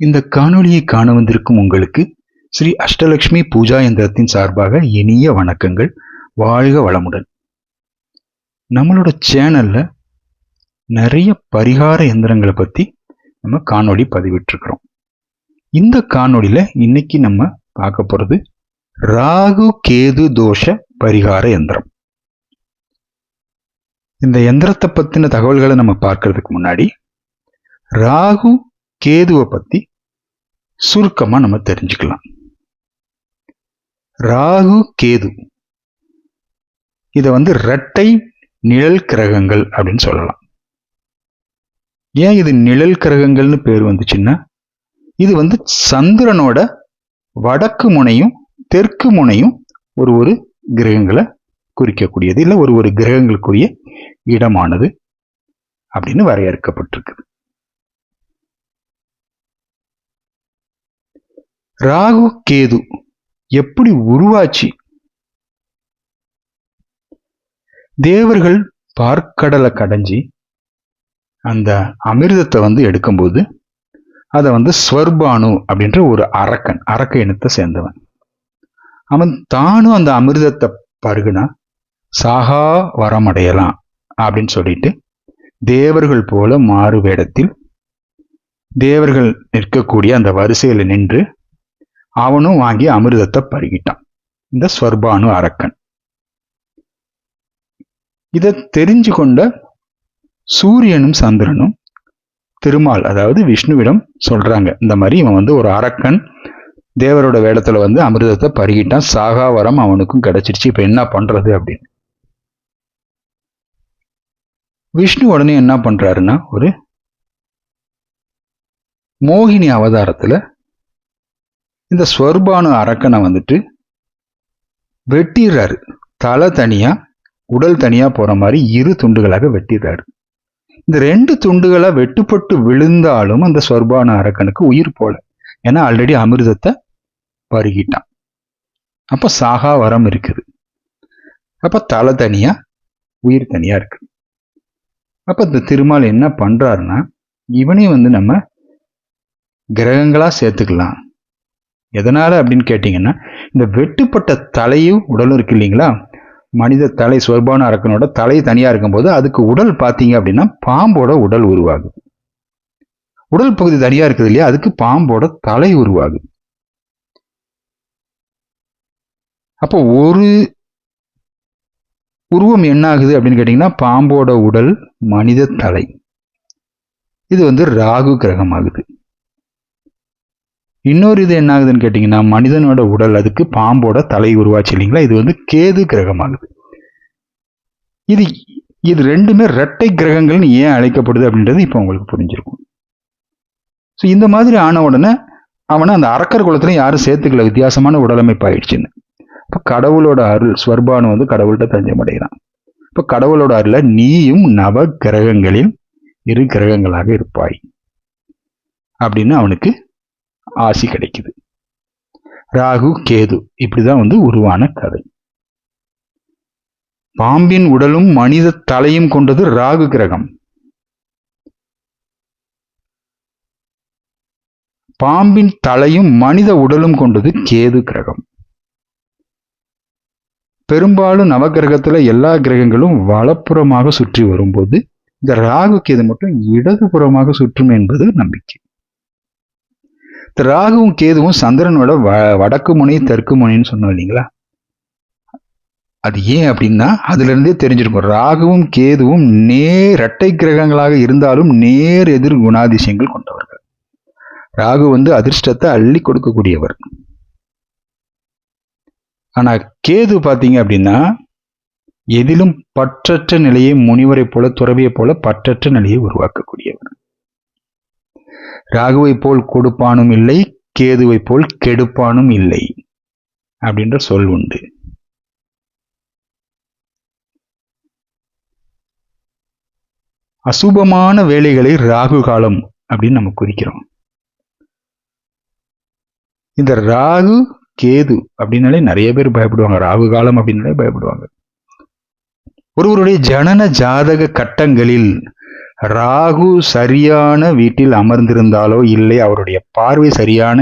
இந்த காணொளியை காண வந்திருக்கும் உங்களுக்கு ஸ்ரீ அஷ்டலட்சுமி பூஜா எந்திரத்தின் சார்பாக இனிய வணக்கங்கள். வாழ்க வளமுடன். நம்மளோட சேனல்ல நிறைய பரிகார எந்திரங்களை பத்தி நம்ம காணொளி பதிவிட்டிருக்கிறோம். இந்த காணொளியில இன்னைக்கு நம்ம பார்க்க போறது ராகு கேது தோஷ பரிகார எந்திரம். இந்த எந்திரத்தை பத்தின தகவல்களை நம்ம பார்க்கறதுக்கு முன்னாடி ராகு கேதுவை பத்தி சுருக்கமா நம்ம தெரிஞ்சுக்கலாம். ராகு கேது. இத வந்து இரட்டை நிழல் கிரகங்கள் அப்படின்னு சொல்லலாம். ஏன் இது நிழல் கிரகங்கள்னு பேர் வந்துச்சுன்னா இது வந்து சந்திரனோட வடக்கு முனையும் தெற்கு முனையும் ஒரு ஒரு கிரகங்களை குறிக்கக்கூடியது இல்லை ஒரு ஒரு கிரகங்களுக்குரிய இடமானது அப்படின்னு வரையறுக்கப்பட்டிருக்கு. ராகு கேது எப்படி உருவாச்சு? தேவர்கள் பார்க்கடலை கடைஞ்சி அந்த அமிர்தத்தை வந்து எடுக்கும்போது அதை வந்து ஸ்வர்பானு அப்படின்ற ஒரு அரக்கன் அரக்க இனத்தை சேர்ந்தவன். அவன் தானும் அந்த அமிர்தத்தை பருகுனா சாகா வரமடையலாம் அப்படின்னு சொல்லிட்டு தேவர்கள் போல மாறு வேடத்தில் தேவர்கள் நிற்கக்கூடிய அந்த வரிசையில் நின்று அவனும் வாங்கி அமிர்தத்தை பருகிட்டான். இந்த ஸ்வர்பானு அரக்கன். இதை தெரிஞ்சு கொண்ட சூரியனும் சந்திரனும் திருமால் அதாவது விஷ்ணுவிடம் சொல்றாங்க. இந்த மாதிரி இவன் வந்து ஒரு அரக்கன் தேவரோட வேடத்துல வந்து அமிர்தத்தை பருகிட்டான். சாகாவரம் அவனுக்கும் கிடைச்சிருச்சு. இப்ப என்ன பண்றது அப்படின்னு. விஷ்ணு உடனே என்ன பண்றாருன்னா ஒரு மோகினி அவதாரத்துல இந்த ஸ்வர்பானு அரக்கனை வந்துட்டு வெட்டிடுறாரு தலை தனியாக உடல் தனியாக போகிற மாதிரி இரு துண்டுகளாக வெட்டிடுறாரு இந்த ரெண்டு துண்டுகளாக வெட்டுப்பட்டு விழுந்தாலும் அந்த ஸ்வர்பானு அரக்கனுக்கு உயிர் போல. ஏன்னா ஆல்ரெடி அமிர்தத்தை பருகிட்டான். அப்போ சாகா வரம் இருக்குது. அப்போ தலை தனியாக உயிர் தனியாக இருக்கு. அப்போ இந்த திருமால் என்ன பண்றாருன்னா இவனையும் வந்து நம்ம கிரகங்களாக சேர்த்துக்கலாம். எதனால் அப்படின்னு கேட்டிங்கன்னா இந்த வெட்டுப்பட்ட தலையும் உடலும் இருக்கு இல்லைங்களா? மனித தலை சொர்பான அரக்கனோட தலை தனியாக இருக்கும்போது அதுக்கு உடல் பார்த்தீங்க அப்படின்னா பாம்போட உடல் உருவாகுது. உடல் பகுதி தனியாக இருக்குது இல்லையா? அதுக்கு பாம்போட தலை உருவாகுது. அப்போ ஒரு உருவம் என்ன ஆகுது அப்படின்னு கேட்டிங்கன்னா பாம்போட உடல் மனித தலை. இது வந்து ராகு கிரகம் ஆகுது இன்னொரு இது என்ன ஆகுதுன்னு கேட்டிங்கன்னா மனிதனோட உடல் அதுக்கு பாம்போட தலை உருவாச்சு இல்லைங்களா? இது வந்து கேது கிரகமாகுது. இது இது ரெண்டுமே இரட்டை கிரகங்கள்னு ஏன் அழைக்கப்படுது அப்படின்றது இப்போ உங்களுக்கு புரிஞ்சிருக்கும். ஸோ இந்த மாதிரி ஆன உடனே அவனை அந்த அரக்கர் குலத்துல யாரும் சேர்த்துக்கல. வித்தியாசமான உடலமைப்பு ஆயிடுச்சுன்னு இப்போ கடவுளோட அருள் ஸ்வர்பானு வந்து கடவுள்கிட்ட தஞ்சம் அடைகிறான் இப்போ கடவுளோட அருள நீயும் நவ கிரகங்களில் இரு கிரகங்களாக இருப்பாய். அப்படின்னு அவனுக்கு ஆசி கிடைக்குது. ராகு கேது இப்படிதான் வந்து உருவான கதை. பாம்பின் உடலும் மனித தலையும் கொண்டது ராகு கிரகம். பாம்பின் தலையும் மனித உடலும் கொண்டது கேது கிரகம். பெரும்பாலும் நவகிரகத்துல எல்லா கிரகங்களும் வலப்புறமாக சுற்றி வரும்போது இந்த ராகு கேது மட்டும் இடதுபுறமாக சுற்றும் என்பது நம்பிக்கை. ராகுவும் கேதுவும் சந்திரனோட வ வடக்கு முனை தெற்கு முனைன்னு சொன்னோம் இல்லைங்களா? அது ஏன் அப்படின்னா அதுல இருந்தே தெரிஞ்சிருக்கும். ராகுவும் கேதுவும் நேர் இரட்டை கிரகங்களாக இருந்தாலும் நேர் எதிர் குணாதிசயங்கள் கொண்டவர்கள். ராகு வந்து அதிர்ஷ்டத்தை அள்ளி கொடுக்கக்கூடியவர். ஆனா கேது பார்த்தீங்க அப்படின்னா எதிலும் பற்றற்ற நிலையை முனிவரை போல துறவியை போல பற்றற்ற நிலையை உருவாக்கக்கூடிய ராகுவை போல் கொடுப்பானும் இல்லை கேதுவை போல் கெடுப்பானும் இல்லை அப்படின்ற சொல் உண்டு. அசுபமான வேலைகளை ராகு காலம் அப்படின்னு நம்ம குறிக்கிறோம். இந்த ராகு கேது அப்படின்னாலே நிறைய பேர் பயப்படுவாங்க. ராகு காலம் அப்படின்னாலே பயப்படுவாங்க. ஒருவருடைய ஜனன ஜாதக கட்டங்களில் ராகு சரியான வீட்டில் அமர்ந்திருந்தாலோ இல்லை அவருடைய பார்வை சரியான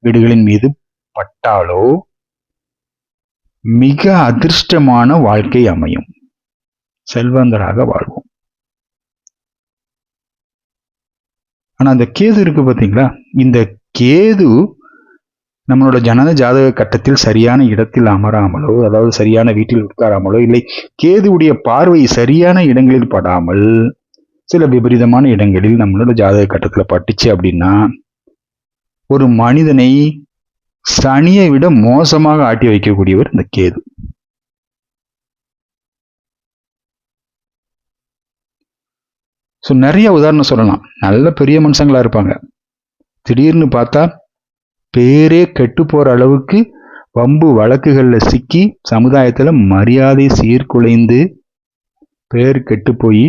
வீடுகளின் மீது பட்டாலோ மிக அதிர்ஷ்டமான வாழ்க்கை அமையும். செல்வந்தராக வாழ்வோம். ஆனா அந்த கேது இருக்கு பாத்தீங்களா இந்த கேது நம்மளோட ஜனன ஜாதக கட்டத்தில் சரியான இடத்தில் அமராமலோ அதாவது சரியான வீட்டில் உட்காராமலோ இல்லை கேதுவுடைய பார்வை சரியான இடங்களில் படாமல் சில விபரீதமான இடங்களில் நம்மளோட ஜாதக கட்டத்தில் பட்டுச்சு அப்படின்னா ஒரு மனிதனை சனியை விட மோசமாக ஆட்டி வைக்கக்கூடியவர் இந்த கேது. ஸோ நிறைய உதாரணம் சொல்லலாம். நல்ல பெரிய மனுஷங்களா இருப்பாங்க. திடீர்னு பார்த்தா பேரே கெட்டு போற அளவுக்கு வம்பு வழக்குகளில் சிக்கி சமுதாயத்தில் மரியாதை சீர்குலைந்து பேர் கெட்டு போய்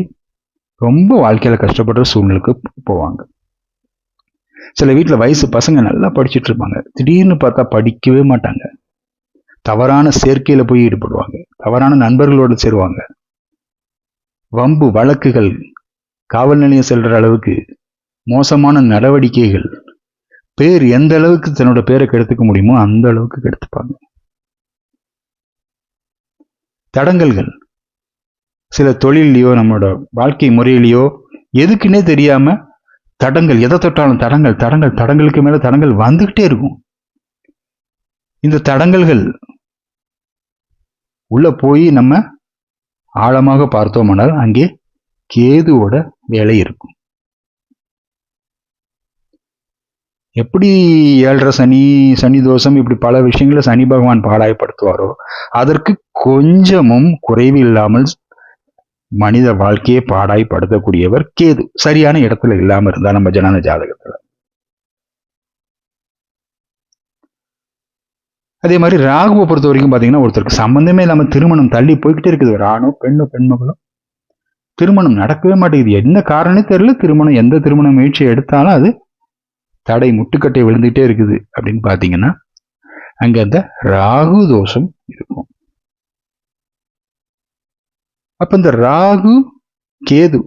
ரொம்ப வாழ்க்கையில் கஷ்டப்படுற சூழ்நிலைக்கு போவாங்க. சில வீட்டில் வயசு பசங்க நல்லா படிச்சுட்டு இருப்பாங்க. திடீர்னு பார்த்தா படிக்கவே மாட்டாங்க. தவறான சேர்க்கையில் போய் ஈடுபடுவாங்க. தவறான நண்பர்களோடு சேருவாங்க. வம்பு வழக்குகள் காவல் நிலையம் செல்ற அளவுக்கு மோசமான நடவடிக்கைகள் பேர் எந்த அளவுக்கு தன்னோட பேரை கெடுத்துக்க முடியுமோ அந்த அளவுக்கு கெடுத்துப்பாங்க. தடங்கல்கள். சில தொழிலையோ நம்மளோட வாழ்க்கை முறையிலையோ எதுக்குன்னே தெரியாம தடங்கள் எதை தொட்டாலும் தடங்கள் தடங்கள் தடங்களுக்கு மேலே தடங்கள் வந்துகிட்டே இருக்கும். இந்த தடங்கல்கள் உள்ள போய் நம்ம ஆழமாக பார்த்தோமானால் அங்கே கேதுவோட வேலை இருக்கும். எப்படி ஏழரை சனி சனி தோஷம் இப்படி பல விஷயங்களை சனி பகவான் பாடாயப்படுத்துவாரோ அதற்கு கொஞ்சமும் குறைவு இல்லாமல் மனித வாழ்க்கையை பாடாய்படுத்தக்கூடியவர் கேது. சரியான இடத்துல இல்லாம இருந்தா நம்ம ஜனன ஜாதகத்துல. அதே மாதிரி ராகுவை பொறுத்த வரைக்கும் பாத்தீங்கன்னா ஒருத்தருக்கு சம்பந்தமே இல்லாம திருமணம் தள்ளி போய்கிட்டே இருக்குது. ஒரு ஆணோ பெண்ணோ பெண்மகளும் திருமணம் நடக்கவே மாட்டேங்குது. என்ன காரணம் தெரியல. திருமணம் எந்த திருமண முயற்சி எடுத்தாலும் அது தடை முட்டுக்கட்டை விழுந்துட்டே இருக்குது அப்படின்னு பாத்தீங்கன்னா அங்க அந்த ராகு தோஷம் இருக்கும். அப்ப இந்த ராகு கேது.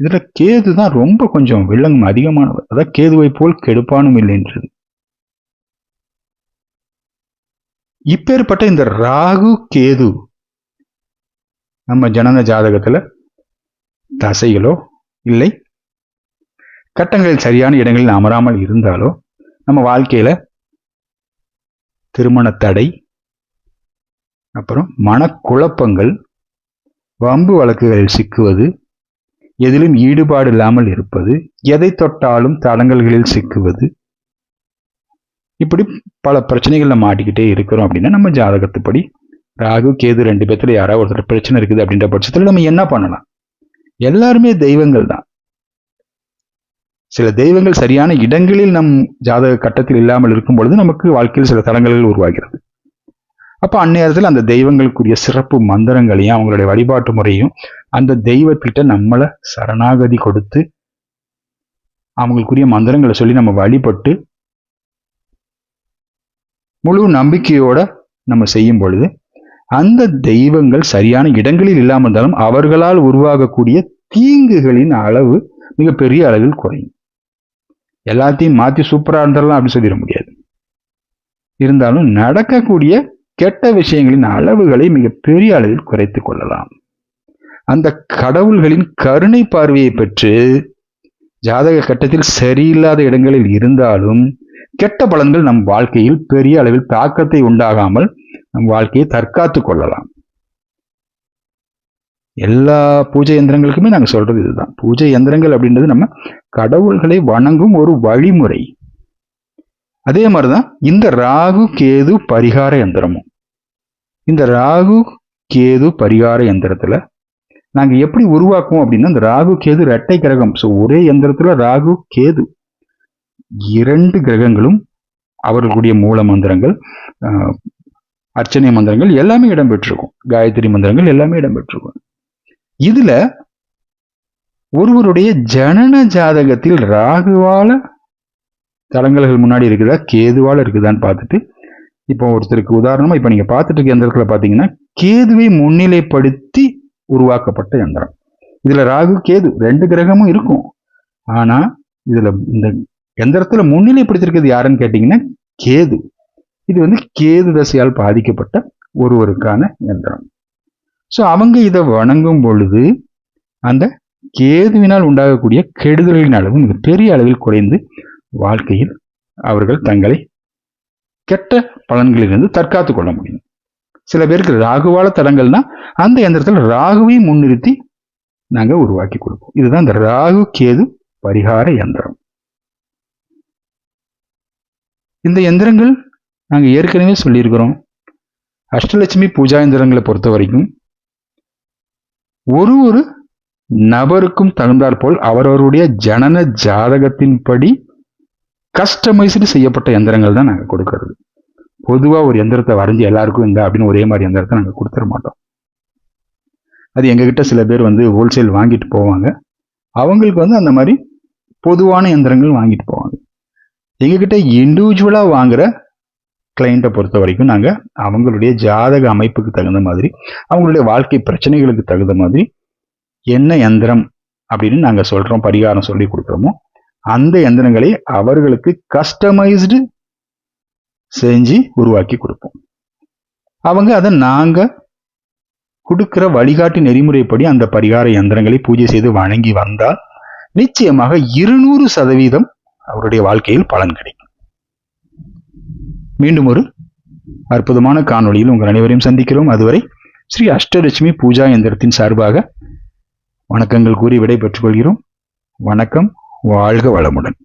இதுல கேது தான் ரொம்ப கொஞ்சம் வில்லங்கம் அதிகமானவர். அதான் கேதுவை போல் கெடுப்பானும் இல்லைன்றது இப்பேற்பட்ட இந்த ராகு கேது நம்ம ஜனன ஜாதகத்துல தசைகளோ இல்லை கட்டங்களில் சரியான இடங்களில் அமராமல் இருந்தாலோ நம்ம வாழ்க்கையில திருமண தடை அப்புறம் மனக்குழப்பங்கள் வம்பு வழக்குகளில் சிக்குவது எதிலும் ஈடுபாடு இல்லாமல் இருப்பது எதை தொட்டாலும் தடங்கல்களில் சிக்குவது. இப்படி பல பிரச்சனைகளில் மாட்டிக்கிட்டே இருக்கிறோம் அப்படின்னா நம்ம ஜாதகத்துப்படி ராகு கேது ரெண்டு பேர்த்துல யாராவது ஒருத்தர் பிரச்சனை இருக்குது அப்படின்ற பட்சத்தில் நம்ம என்ன பண்ணலாம்? எல்லாருமே தெய்வங்கள் தான். சில தெய்வங்கள் சரியான இடங்களில் நம் ஜாதக கட்டத்தில் இல்லாமல் இருக்கும் பொழுது நமக்கு வாழ்க்கையில் சில தடங்கல்கள் உருவாகிறது. அப்ப அந்நேரத்தில் அந்த தெய்வங்களுக்குரிய சிறப்பு மந்திரங்களையும் அவங்களுடைய வழிபாட்டு முறையும் அந்த தெய்வத்திட்ட நம்மளை சரணாகதி கொடுத்து அவங்களுக்குரிய மந்திரங்களை சொல்லி நம்ம வழிபட்டு முழு நம்பிக்கையோட நம்ம செய்யும் பொழுது அந்த தெய்வங்கள் சரியான இடங்களில் இல்லாமல் இருந்தாலும் அவர்களால் உருவாகக்கூடிய தீங்குகளின் அளவு மிகப்பெரிய அளவில் குறையும். எல்லாத்தையும் மாத்தி சூப்பரா இருந்துடலாம் அப்படின்னு சொல்லிட முடியாது. இருந்தாலும் நடக்கக்கூடிய கெட்ட விஷயங்களின் அளவுகளை மிக பெரிய அளவில் குறைத்து கொள்ளலாம். அந்த கடவுள்களின் கருணை பார்வையை பெற்று ஜாதக கட்டத்தில் சரியில்லாத இடங்களில் இருந்தாலும் கெட்ட பலன்கள் நம் வாழ்க்கையில் பெரிய அளவில் தாக்கத்தை உண்டாகாமல் நம் வாழ்க்கையை தற்காத்து கொள்ளலாம். எல்லா பூஜை எந்திரங்களுக்குமே நாங்கள் சொல்றது இதுதான். பூஜை எந்திரங்கள் அப்படின்றது நம்ம கடவுள்களை வணங்கும் ஒரு வழிமுறை. அதே மாதிரிதான் இந்த ராகு கேது பரிகார எந்திரமும். இந்த ராகு கேது பரிகார எந்திரத்துல நாங்க எப்படி உருவாக்குவோம் அப்படின்னா இந்த ராகு கேது ரெட்டை கிரகம். ஸோ ஒரே எந்திரத்துல ராகு கேது இரண்டு கிரகங்களும் அவர்களுடைய மூல மந்திரங்கள் அர்ச்சனை மந்திரங்கள் எல்லாமே இடம்பெற்றிருக்கும். காயத்ரி மந்திரங்கள் எல்லாமே இடம்பெற்றிருக்கும். இதுல ஒருவருடைய ஜனன ஜாதகத்தில் ராகுவால தலங்கல்கள் முன்னாடி இருக்குதா கேதுவால இருக்குதான்னு பார்த்துட்டு இப்போ ஒருத்தருக்கு உதாரணமாக இப்போ நீங்க பார்த்துட்டு இருக்க எந்திரத்துல பார்த்தீங்கன்னா கேதுவை முன்னிலைப்படுத்தி உருவாக்கப்பட்ட எந்திரம் இதுல ராகு கேது ரெண்டு கிரகமும் இருக்கும். ஆனா இதுல இந்த எந்திரத்துல முன்னிலைப்படுத்திருக்கிறது யாருன்னு கேட்டீங்கன்னா கேது. இது வந்து கேது தசையால் பாதிக்கப்பட்ட ஒருவருக்கான எந்திரம் ஸோ அவங்க இதை வணங்கும் பொழுது அந்த கேதுவினால் உண்டாகக்கூடிய கெடுதல்களின் அளவு மிக பெரிய அளவில் குறைந்து வாழ்க்கையில் அவர்கள் தங்களை கெட்ட பலன்களிலிருந்து தற்காத்து கொள்ள முடியும். சில பேருக்கு ராகுவால தலங்கள்னா அந்த எந்திரத்தில் ராகுவை முன்னிறுத்தி நாங்கள் உருவாக்கி கொடுப்போம். இதுதான் இந்த ராகு கேது பரிகார எந்திரம் இந்த எந்திரங்கள் நாங்கள் ஏற்கனவே சொல்லியிருக்கிறோம். அஷ்டலட்சுமி பூஜா எந்திரங்களை பொறுத்த வரைக்கும் ஒரு ஒரு நபருக்கும் தகுந்தாற் போல் அவரவருடைய ஜனன ஜாதகத்தின்படி கஸ்டமைஸ்டு செய்யப்பட்ட எந்திரங்கள் தான் நாங்கள் கொடுக்கறது. பொதுவாக ஒரு எந்திரத்தை வரைஞ்சி எல்லாருக்கும் இந்த அப்படின்னு ஒரே மாதிரி எந்திரத்தை நாங்கள் கொடுத்துட மாட்டோம். அது எங்ககிட்ட சில பேர் வந்து ஹோல்சேல் வாங்கிட்டு போவாங்க. அவங்களுக்கு வந்து அந்த மாதிரி பொதுவான எந்திரங்கள் வாங்கிட்டு போவாங்க. எங்ககிட்ட இண்டிவிஜுவலாக வாங்குகிற கிளைண்ட்டை பொறுத்த வரைக்கும் நாங்கள் அவங்களுடைய ஜாதக அமைப்புக்கு தகுந்த மாதிரி அவங்களுடைய வாழ்க்கை பிரச்சனைகளுக்கு தகுந்த மாதிரி என்ன எந்திரம் அப்படின்னு நாங்கள் சொல்கிறோம் பரிகாரம் சொல்லி கொடுக்குறோமோ அந்த எந்திரங்களை அவர்களுக்கு கஸ்டமைஸ்டு செஞ்சு உருவாக்கி கொடுப்போம். அவங்க அதை நாங்கள் கொடுக்குற வழிகாட்டு நெறிமுறைப்படி அந்த பரிகார யந்திரங்களை பூஜை செய்து வணங்கி வந்தால் நிச்சயமாக இருநூறு சதவீதம் அவருடைய வாழ்க்கையில் பலன் கிடைக்கும். மீண்டும் ஒரு அற்புதமான காணொளியில் உங்கள் அனைவரையும் சந்திக்கிறோம். அதுவரை ஸ்ரீ அஷ்டலட்சுமி பூஜா எந்திரத்தின் சார்பாக வணக்கங்கள் கூறி விடை பெற்றுக்கொள்கிறோம் வணக்கம். வாழ்க வளமுடன்.